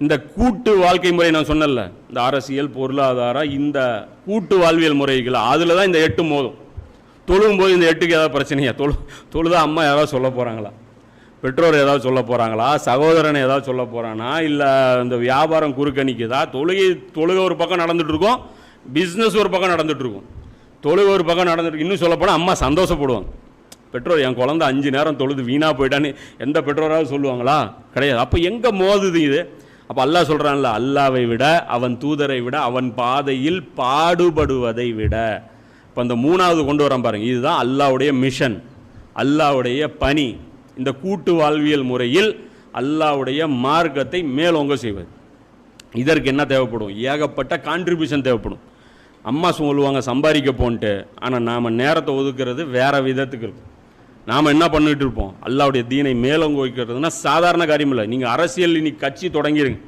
இந்த கூட்டு வாழ்க்கை முறை நான் சொன்னேன்ல இந்த அரசியல் பொருளாதாரம் இந்த கூட்டு வாழ்வியல் முறைகள் அதில் தான் இந்த எட்டு மோதும். தொழுகும் போது இந்த எட்டுக்கு ஏதாவது பிரச்சனையா? தொழு தொழுதா அம்மா ஏதாவது சொல்ல போகிறாங்களா பெற்றோர் ஏதாவது சொல்ல போகிறாங்களா சகோதரன் ஏதாவது சொல்ல போகிறானா இல்லை இந்த வியாபாரம் குறுக்கணிக்குதா? தொழுகை தொழுகை ஒரு பக்கம் நடந்துகிட்ருக்கோம் பிஸ்னஸ் ஒரு பக்கம் நடந்துகிட்ருக்கும் இருக்கும் தொழுகை ஒரு பக்கம் நடந்துட்டு இன்னும் சொல்லப்போனால் அம்மா சந்தோஷப்படுவாங்க. பெற்றோர் என் குழந்தை அஞ்சு நேரம் தொழுது வீணாக போயிட்டான்னு எந்த பெற்றோராவது சொல்லுவாங்களா? கிடையாது. அப்போ எங்கே மோதுது இது? அப்போ அல்லாஹ் சொல்கிறான்ல அல்லாவை விட அவன் தூதரை விட அவன் பாதையில் பாடுபடுவதை விட. இப்போ இந்த மூணாவது கொண்டு வரான் பாருங்க இதுதான் அல்லாவுடைய மிஷன் அல்லாவுடைய பணி. இந்த கூட்டு வாழ்வியல் முறையில் அல்லாவுடைய மார்க்கத்தை மேலோங்க செய்வது. இதற்கு என்ன தேவைப்படும்? ஏகப்பட்ட கான்ட்ரிபியூஷன் தேவைப்படும். அம்மா சொல்லுவாங்க சம்பாதிக்க போன்ட்டு. ஆனால் நாம் நேரத்தை ஒதுக்குறது வேற விதத்துக்கு இருக்கும். நாம் என்ன பண்ணிட்டு இருப்போம்? அல்லாவுடைய தீனை மேலோங்க வைக்கிறதுனா சாதாரண காரியம் இல்லை நீங்கள் அரசியல் இன்னைக்கு கட்சி தொடங்கிருங்க.